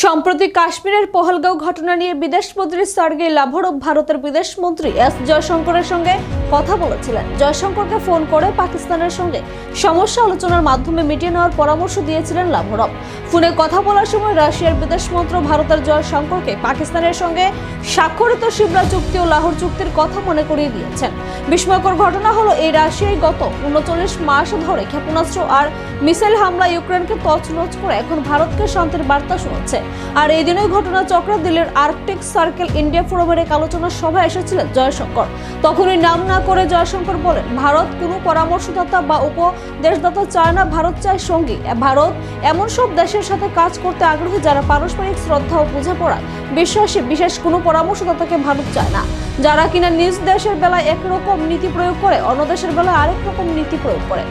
সম্প্রতি কাশ্মীরের পহলগাঁও ঘটনা নিয়ে বিদেশমন্ত্রী সার্গেই লাভরভ ভারতের বিদেশমন্ত্রী এস জয়শঙ্করের সঙ্গে কথা বলেছিলেন। জয়শঙ্করকে ফোন করে পাকিস্তানের সঙ্গে সমস্যা আলোচনার মাধ্যমে মিটিয়ে নেওয়ার পরামর্শ দিয়েছিলেন লাভরভ ফোনে কথা বলার সময় রাশিয়ার বিদেশমন্ত্রী ভারতের জয়শঙ্করকে পাকিস্তানের সঙ্গে স্বাক্ষরিত সিমলা চুক্তি ও লাহোর চুক্তির কথা মনে করিয়ে দিয়েছেন। বিস্ময়কর ঘটনা হলো, এই রাশিয়ায় গত উনচল্লিশ মাস ধরে ক্ষেপণাস্ত্র আর মিসাইল হামলা ইউক্রেনকে তছনছ করে এখন ভারতকে শান্তির বার্তা শোনাচ্ছে। আর এই দিনই ঘটনা চক্র দিল্লির আর্কটিক সার্কেল ইন্ডিয়া ফোরামের এক আলোচনা সভায় এসেছিলেন জয়শঙ্কর। তখনই নাম না করে জয়শঙ্কর বলেন, ভারত কোনো পরামর্শদাতা বা উপদেশদাতা চায় না, ভারত চায় সঙ্গী। ভারত এমন সব দেশের সাথে কাজ করতে আগ্রহী যারা পারস্পরিক শ্রদ্ধা ও বোঝাপড়ায় বিশ্বাসী, বিশেষ কোনো পরামর্শদাতাকে ভারত চায় না। যারা কিনা নিজ দেশের বেলায় একরকম নীতি প্রয়োগ করে, অন্য দেশের বেলায় আরেক রকম নীতি প্রয়োগ করে।